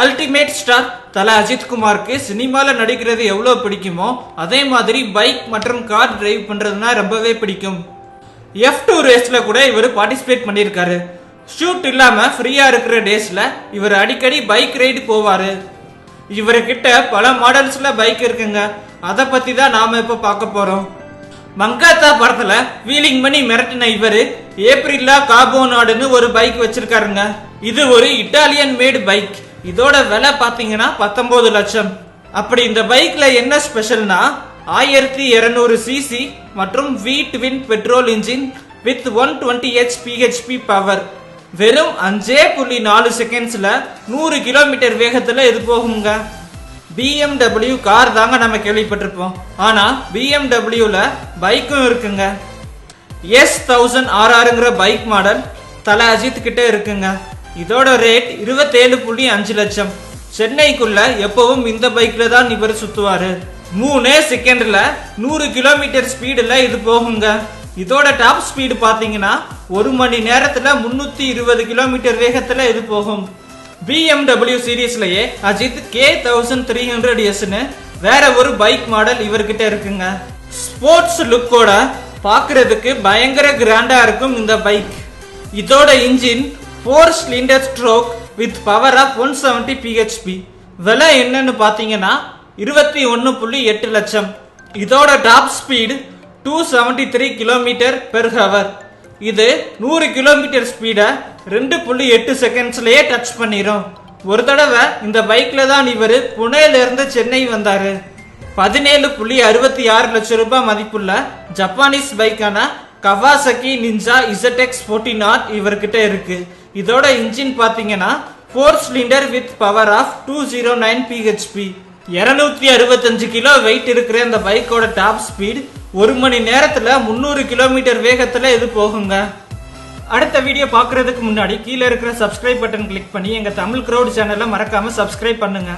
Ultimate star Thala Ajith சினிமாவில் சினிமால நடிக்கிறது எவ்வளவு பிடிக்குமோ அதே மாதிரி பைக் மற்றும் கார் டிரைவ் பண்றதுனா ரொம்பவே பிடிக்கும். எஃப் டூ ரேஸ்ல கூட இவர் பார்ட்டிசிபேட் பண்ணியிருக்காரு. ஷூட் இல்லாம ஃப்ரீயா இருக்கிற டேஸ்ல இவர் அடிக்கடி பைக் ரைடு போவாரு. இவர்கிட்ட பல மாடல்ஸ்ல பைக் இருக்குங்க. அதை பத்தி தான் நாம இப்ப பார்க்க போறோம். மங்காத்தா படத்துல வீலிங் பண்ணி மிரட்டின இவர் ஏப்ரில்லா காபோ நாடுன்னு ஒரு பைக் வச்சிருக்காருங்க. இது ஒரு இட்டாலியன் மேடு பைக் இதோட விலை பாத்தீங்கன்னா பத்தொன்பது லட்சம். அப்படி இந்த பைக்ல என்ன ஸ்பெஷல்னா ஆயிரத்தி இருநூறு சிசி மற்றும் V twin petrol engine with one twenty H BHP power வெறும் அஞ்சே புள்ளி நாலு செகண்ட்ஸ்ல நூறு கிலோமீட்டர் வேகத்துல இது போகுங்க. பிஎம்டபிள்யூ கார் தாங்க நம்ம கேள்விப்பட்டிருப்போம். ஆனா பிஎம்டபிள்யூல பைக்கும் இருக்குங்க. எஸ் தௌசண்ட் ஆர்ஆருங்கிற பைக் மாடல் தல அஜித் கிட்ட இருக்குங்க. இதோட ரேட் இருபத்தேழு புள்ளி அஞ்சு லட்சம். சென்னைக்குள்ள எப்பவும் இந்த பைக்ல தான் இவர் சுத்துவாரு. மூணே செகண்ட்ல நூறு கிலோமீட்டர் ஸ்பீடுல இது போகுங்க. இதோட டாப் ஸ்பீடு பாத்தீங்கன்னா ஒரு மணி நேரத்துல முன்னூத்தி இருபது கிலோமீட்டர் வேகத்துல இது போகும். BMW சீரீஸ்லயே Ajith K thousand three hundred எஸ்னு வேற ஒரு பைக் மாடல் இவர்கிட்ட இருக்குங்க. ஸ்போர்ட்ஸ் லுக்கோட பார்க்கறதுக்கு பயங்கர கிராண்டா இருக்கும் இந்த பைக் இதோட engine four cylinder stroke with power of one seventy BHP விலை என்னன்னு பார்த்தீங்கன்னா இருபத்தி ஒன்று புள்ளி எட்டு லட்சம். இதோட top speed two seventy three kilometre per hour இது நூறு கிலோமீட்டர் ஸ்பீடை ரெண்டு புள்ளி எட்டு செகண்ட்ஸ்லேயே டச் பண்ணிடும் ஒரு தடவை இந்த பைக்கில் தான் இவர் புனேலேருந்து சென்னை வந்தார். பதினேழு புள்ளி அறுபத்தி ஆறு லட்சம் ரூபாய் மதிப்புள்ள ஜப்பானீஸ் பைக்கான கவாசகி நிஞ்சா இசடெக்ஸ் ஃபோர்ட்டி நாட் இவர்கிட்ட இருக்குது இதோட இன்ஜின் பாத்தீங்கன்னா four cylinder with power of two zero nine BHP இரநூத்தி அறுபத்தஞ்சு கிலோ வெயிட் இருக்கிற இந்த பைக்கோட டாப் ஸ்பீட் ஒரு மணி நேரத்துல முந்நூறு கிலோமீட்டர் வேகத்துல இது போகுங்க. அடுத்த வீடியோ பார்க்கறதுக்கு முன்னாடி கீழே இருக்கிற சப்ஸ்கிரைப் பட்டன் கிளிக் பண்ணி எங்க தமிழ் க்ரௌட் சேனலை மறக்காம சப்ஸ்கிரைப் பண்ணுங்க.